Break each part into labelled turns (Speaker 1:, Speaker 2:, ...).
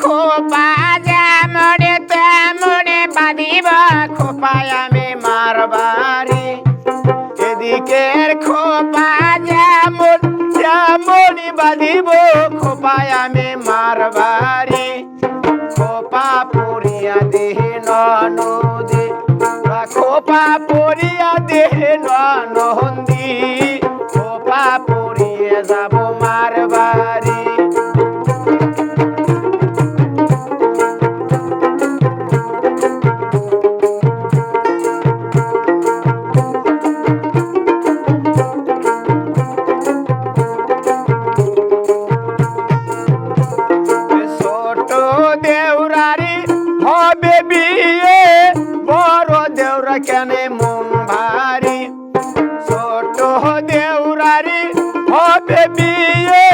Speaker 1: খোপা যেমনে তেমনে বাঁধিব, খোপায় আমি মারবারে এদিকের খোপা যেমন তেমনি বাঁধিব, খোপায় আমি মারবারে খোপা পড়িয়া দেহ নদে খোপা পড়িয়া দেহ নদে মন ছোট দেউরারি হবে বিয়ে।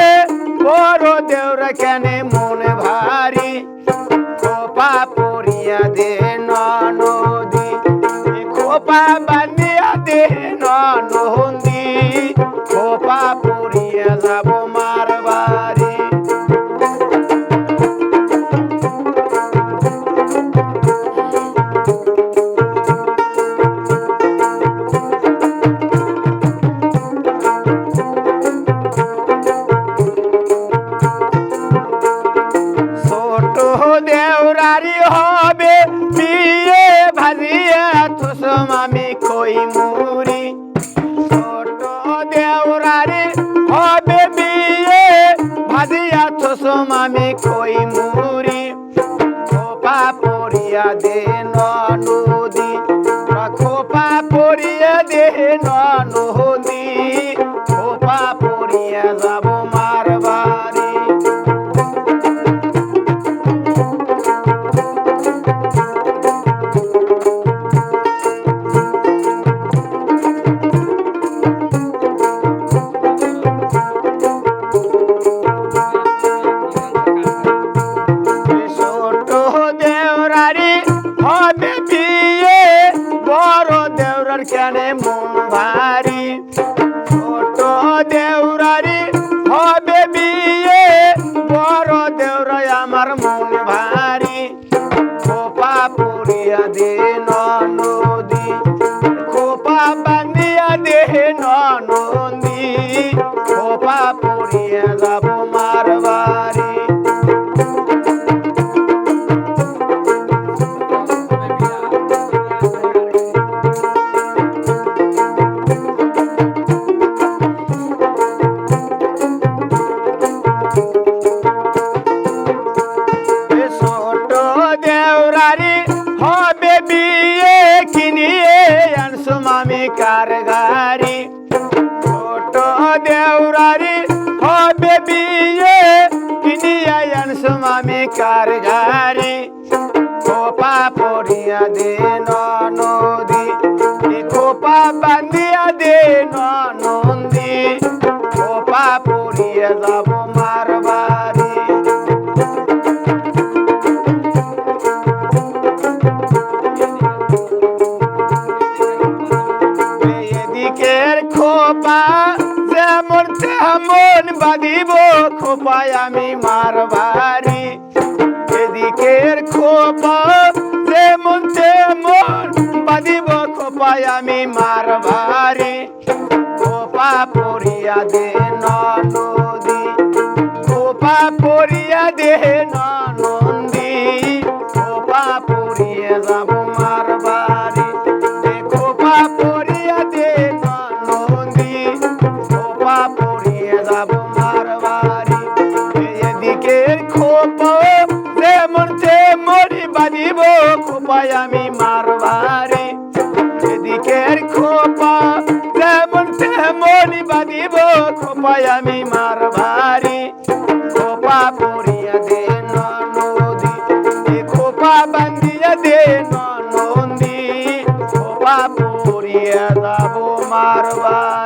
Speaker 1: দেউরা কেন মন ভারি। খোপা পরিয়া দে নদী খোপা বিয়ে ভাজিয়া তুসম আমি কই মুড়ি। ছোট দেওরারে হবে বিয়ে ভাজিয়া তুসম আমি কই মুড়ি। খোপা পড়িয়া দে নদী কেনে মন ভারী ছোট দেউরারি হবে বিয়ে। বড় দেউরাই আমার মন ভারি খোপা পুরিয়া দিন নদী খোপা আনসুম আমি কার গাড়ি ছোট দেওরারি হবে বিয়ে। কিনিয়ে আনসুম আমি কার গাড়ি খোপা পড়িয়া দে এদিকের খোপা, যেমন তেমন বাঁধিব খোপায় আমি মারবারি এদিকের খোপা, যেমন তেমন বাঁধিব খোপায় আমি মারবারি খোপা পড়িয়া দে নদী খোপা পড়িয়া দে নন্দী। খোপায় আমি মারবারি। এদিকের খোপা যেমন তেমনি বাঁধিব, খোপায় আমি মারবারি। খোপা পড়িয়া দে নদী খোপা বান্ধিয়া দে নন্দী খোপা পড়িয়া যাব মারবারি।